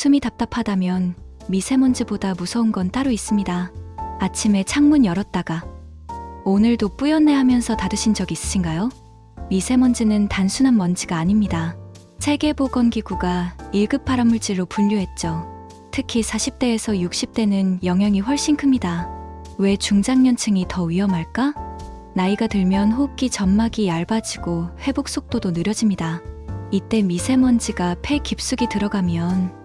숨이 답답하다면 미세먼지보다 무서운 건 따로 있습니다. 아침에 창문 열었다가 오늘도 뿌였네 하면서 닫으신 적 있으신가요? 미세먼지는 단순한 먼지가 아닙니다. 세계보건기구가 1급 발암물질로 분류했죠. 특히 40대에서 60대는 영향이 훨씬 큽니다. 왜 중장년층이 더 위험할까? 나이가 들면 호흡기 점막이 얇아지고 회복 속도도 느려집니다. 이때 미세먼지가 폐 깊숙이 들어가면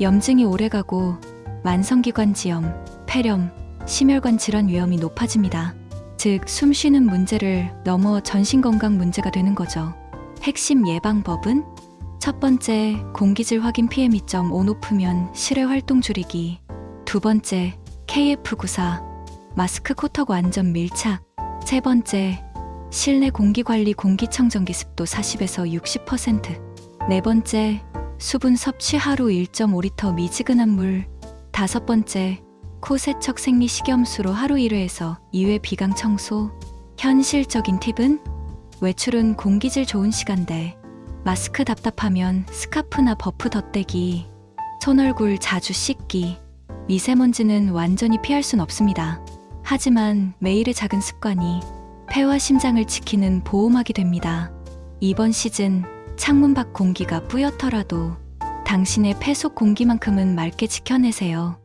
염증이 오래가고 만성기관지염, 폐렴, 심혈관 질환 위험이 높아집니다. 즉, 숨 쉬는 문제를 넘어 전신 건강 문제가 되는 거죠. 핵심 예방법은 첫 번째, 공기질 확인 PM2.5 높으면 실외 활동 줄이기. 두 번째, KF94 마스크 코턱 완전 밀착. 세 번째, 실내 공기 관리 공기청정기 습도 40에서 60%. 네 번째, 수분 섭취 하루 1.5리터 미지근한 물. 다섯 번째, 코 세척 생리 식염수로 하루 1회에서 2회 비강 청소. 현실적인 팁은 외출은 공기질 좋은 시간대. 마스크 답답하면 스카프나 버프 덧대기. 손 얼굴 자주 씻기. 미세먼지는 완전히 피할 순 없습니다. 하지만 매일의 작은 습관이 폐와 심장을 지키는 보호막이 됩니다. 이번 시즌 창문 밖 공기가 뿌옇더라도 당신의 폐속 공기만큼은 맑게 지켜내세요.